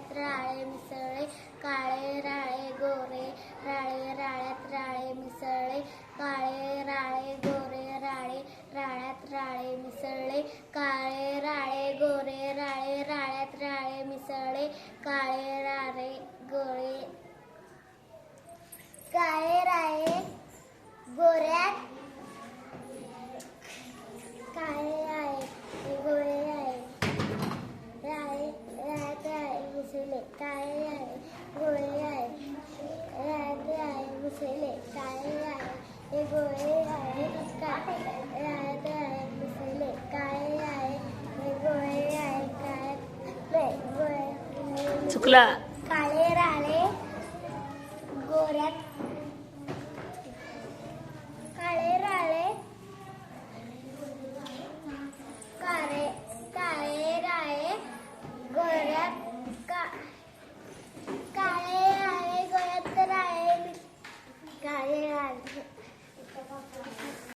राळ्यात राळे मिसळे काळे राळे गोरे राळे राळ्यात राळे मिसळे काळे राळे गोरे राळे राळ्यात राळे मिसळे काळे राळे गोरे राळे राळ्यात राळे मिसळे काळे राळे गोळे काळे राळे गोऱ्यात काळे राळे गोरे राळे राळे राळ्यात राळे मिसळले काळे गोळे राळे राळ्यात राळे मिसळले काळे राळे गोळे राळे का- राळ्यात राळे मिसळले काळे राळे गोळे राळे काळ्यात नाही, गोळे चुकला. काळे राळे गोऱ्यात